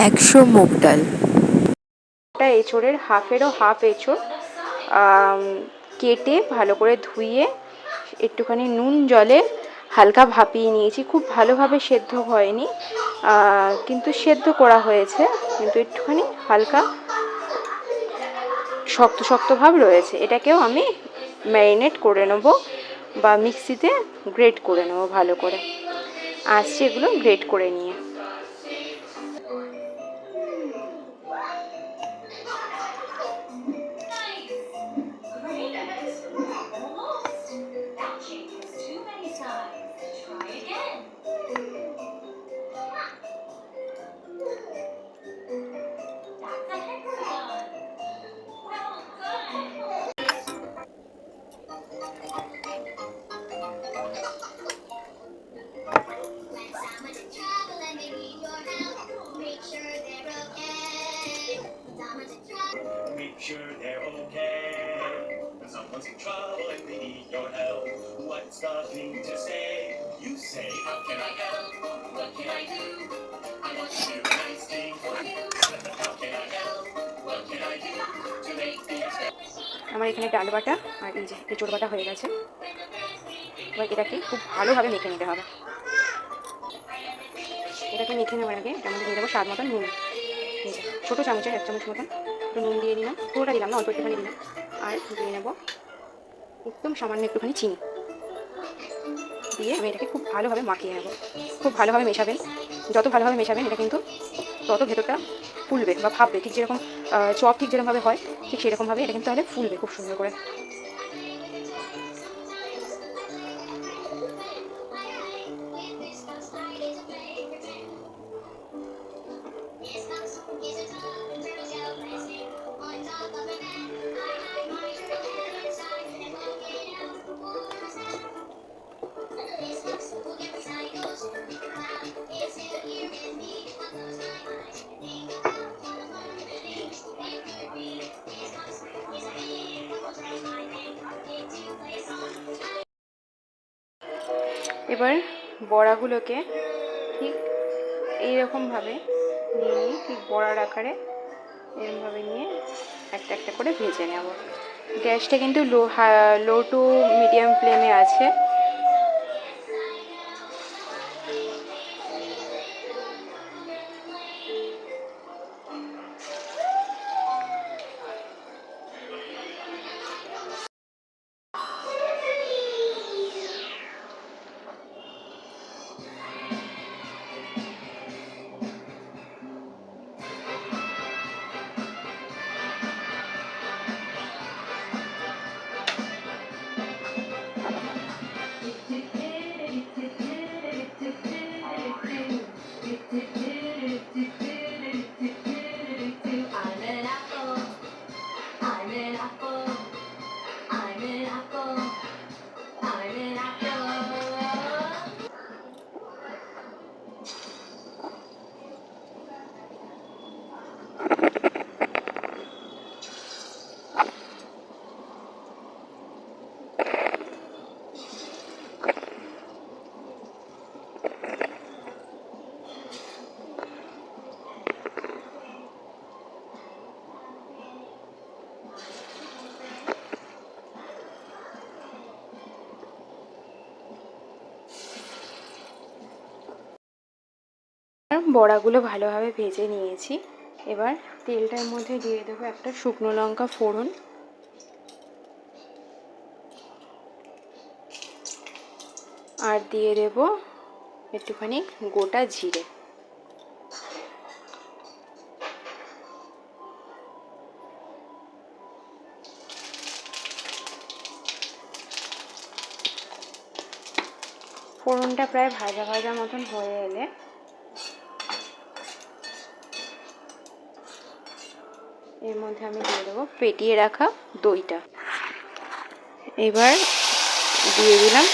Mushroom মুগ ডাল। একটা এঁচোড়ের হাফেরও হাফ এঁচোড় কেটে ভালো করে ধুয়ে একটুখানি নুন জলে হালকা ভাপিয়ে নিয়েছি। খুব ভালোভাবে সেদ্ধ হয়নি কিন্তু সেদ্ধ করা হয়েছে, কিন্তু একটুখানি হালকা শক্ত শক্ত ভাব রয়েছে। এটাকেও আমি ম্যারিনেট করে নেব বা মিক্সিতে গ্রেট করে নেব ভালো করে। আসছে এগুলো গ্রেট করে নিয়ে। Someone's in trouble and they need your help, what's the thing to say? You say, How can I help? What can I do? I want to do a nice thing for you. How can I help? What can I do to make things better? আমার এখানে ডাল বাটা আর এই যে এঁচোড় বাটা হয়ে গেছে এবার এটাকে খুব ভালোভাবে মেখে নিতে হবে এটাকে মেখে নেওয়ার আগে মধ্যে দিয়ে দেবো স্বাদ মতন নুন ছোটো চামচের এক চামচ মতন একটু নুন দিয়ে দিলাম পুরোটা দিলাম না অল্প একটুখানি দিলাম আর দিয়ে নেব একদম সামান্য একটুখানি চিনি। দিয়ে আমি এটাকে খুব ভালোভাবে মাখিয়ে নেব। খুব ভালোভাবে মেশাবেন। যত ভালোভাবে মেশাবেন, এটা কিন্তু তত ভেতরটা ফুলবে বা ভাববে। ঠিক যেরকম চপ ঠিক যেরকমভাবে হয়, ঠিক সেরকমভাবে এটা কিন্তু তাহলে ফুলবে খুব সুন্দর করে। এবার বড়াগুলোকে ঠিক এইরকমভাবে নিয়ে নিয়ে ঠিক বড়ার আকারে এরকমভাবে নিয়ে একটা একটা করে ভেজে নেব। গ্যাসটা কিন্তু লো, হা লো টু মিডিয়াম ফ্লেমে আছে। বড়াগুলো ভালোভাবে ভেজে নিয়েছি। এবার তেলটার মধ্যে দিয়ে দেবো একটা শুকনো লঙ্কা ফোড়ন। আর দিয়ে দেব একটুখানি গোটা জিরে। ফোড়নটা প্রায় ভাজা ভাজা মতন হয়ে এলে এর মধ্যে আমি দিয়ে দেবো পেটিয়ে রাখা দইটা। এবার দিয়ে দিলাম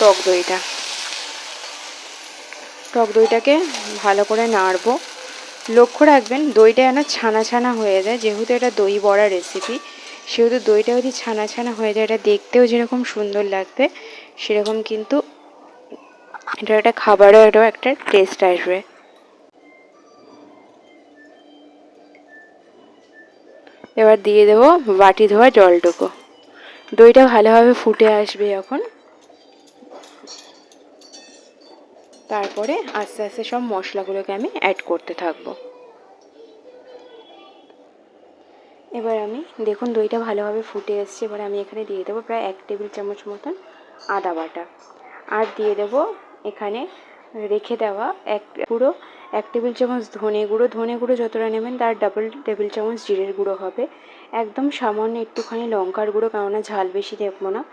টক দইটা। টক দইটাকে ভালো করে নাড়বো। লক্ষ্য রাখবেন, দইটা যেন ছানা ছানা হয়ে যায়, যেহেতু এটা দই বড়া রেসিপি সেহেতু দইটা যদি ছানা ছানা হয়ে যায়, এটা দেখতেও যেরকম সুন্দর লাগবে, সেরকম কিন্তু এটা একটা খাবারেরও একটা টেস্ট আসবে। এবার দিয়ে দেবো বাটি ধোয়া জলটুকু। দইটা ভালোভাবে ফুটে আসবে যখন তারপরে আস্তে আস্তে সব মশলাগুলোকে আমি অ্যাড করতে থাকব। এবার আমি, দেখুন দইটা ভালোভাবে ফুটে এসছে, এবার আমি এখানে দিয়ে দেবো প্রায় এক টেবিল চামচ মতন আদা বাটা। আর দিয়ে দেবো এখানে রেখে দেওয়া এক পুরো এক টেবিল চামচ ধনে গুঁড়ো ধনে গুঁড়ো যতটা নেবেন তার ডাবল টেবিল চামচ জিরের গুঁড়ো হবে। একদম সামান্য একটুখানি লঙ্কার গুঁড়ো, কেননা ঝাল বেশি দেবো না।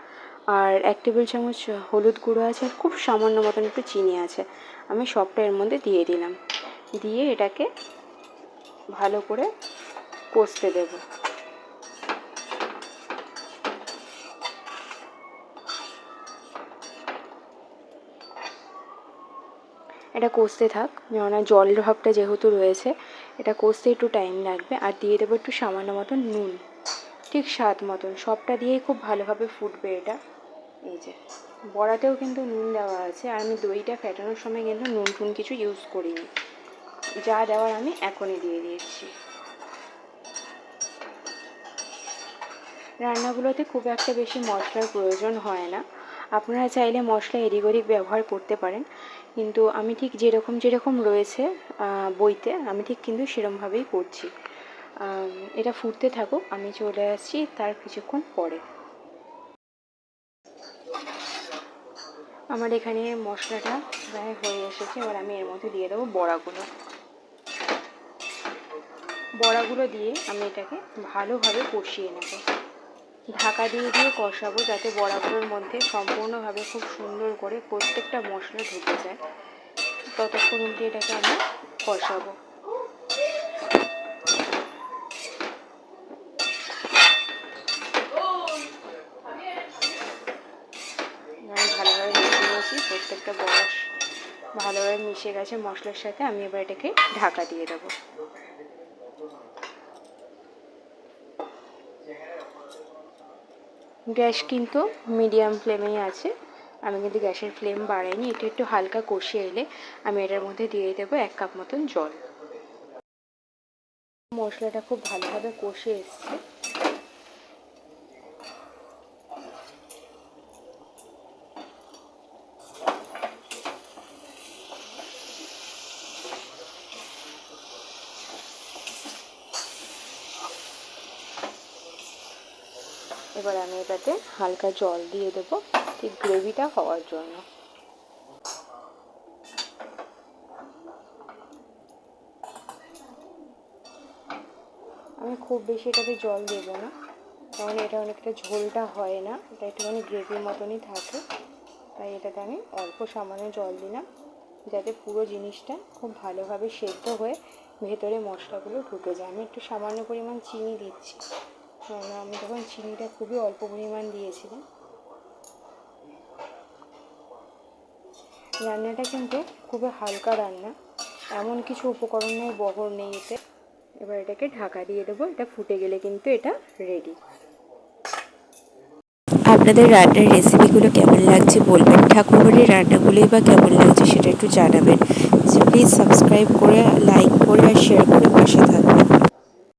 আর এক টেবিল চামচ হলুদ গুঁড়ো আছে আর খুব সামান্য মতন একটু চিনি আছে। আমি সবটা এর মধ্যে দিয়ে দিলাম। দিয়ে এটাকে ভালো করে কষতে দেবো। এটা কষতে থাক কেননা জল ভাবটা যেহেতু রয়েছে, এটা কষতে একটু টাইম লাগবে, আর দিয়ে দেবো একটু সামান্য মতন নুন, ঠিক স্বাদ মতন। সবটা দিয়েই খুব ভালোভাবে ফুটবে এটা। এই যে, বড়াতেও কিন্তু নুন দেওয়া আছে, আর আমি দইটা ফেটানোর সময় কিন্তু নুন টুন কিছু ইউজ করিনি। যা দেওয়ার আমি এখনই দিয়ে দিয়েছি রান্নাগুলোতে খুব একটা বেশি মশলার প্রয়োজন হয় না। আপনারা চাইলে মশলা এদিক ওদিক ব্যবহার করতে পারেন। কিন্তু আমি ঠিক যেরকম যেরকম রয়েছে বইতে আমি ঠিক কিন্তু সেরমভাবেই করছি এটা ফুটতে থাকুক, আমি চলে আসছি তার কিছুক্ষণ পরে। আমার এখানে মশলাটা প্রায় হয়ে এসেছে, এবার আমি এর মধ্যে দিয়ে দেবো বড়াগুলো। বড়াগুলো দিয়ে আমি এটাকে ভালোভাবে কষিয়ে নেব। ঢাকা দিয়ে দিয়ে কষাবো যাতে বড়াগুলোর মধ্যে সম্পূর্ণভাবে খুব সুন্দর করে প্রত্যেকটা মশলা ঢুকে যায়। ততক্ষণ অবধি এটাকে আমি কষাবো। ভালোভাবে প্রত্যেকটা বড়া ভালোভাবে মিশে গেছে মশলার সাথে। আমি এবার এটাকে ঢাকা দিয়ে দেবো। গ্যাস কিন্তু মিডিয়াম ফ্লেমেই আছে। আমি কিন্তু গ্যাসের ফ্লেম বাড়াইনি এটা একটু হালকা কষিয়ে এলে আমি এটার মধ্যে দিয়ে দেবো এক কাপ মতন জল। মশলাটা খুব ভালোভাবে কষে এসছে। এবার আমি এটাতে হালকা জল দিয়ে দেবো ঠিক গ্রেভিটা হওয়ার জন্য। আমি খুব বেশি এটাতে জল দেবো না, কারণ এটা অনেকটা ঝোলটা হয় না, এটা একটুখানি গ্রেভির মতনই থাকে। তাই এটাতে আমি অল্প সামান্য জল দিলাম, যাতে পুরো জিনিসটা খুব ভালোভাবে সেদ্ধ হয়ে ভেতরে মশলাগুলো ঢুকে যায়। আমি একটু সামান্য পরিমাণ চিনি দিচ্ছি। কারণ আমি তখন চিনিটা খুবই অল্প পরিমাণ দিয়েছিলাম। রান্নাটা কিন্তু খুবই হালকা রান্না, এমন কিছু উপকরণের বহর নেই এতে। এবার এটাকে ঢাকা দিয়ে দেবো, এটা ফুটে গেলে কিন্তু এটা রেডি আপনাদের রান্নার রেসিপিগুলো কেমন লাগছে বলবেন? ঠাকুরবাড়ির রান্নাগুলোই বা কেমন লাগছে সেটা একটু জানাবেন। প্লিজ সাবস্ক্রাইব করে লাইক করে আর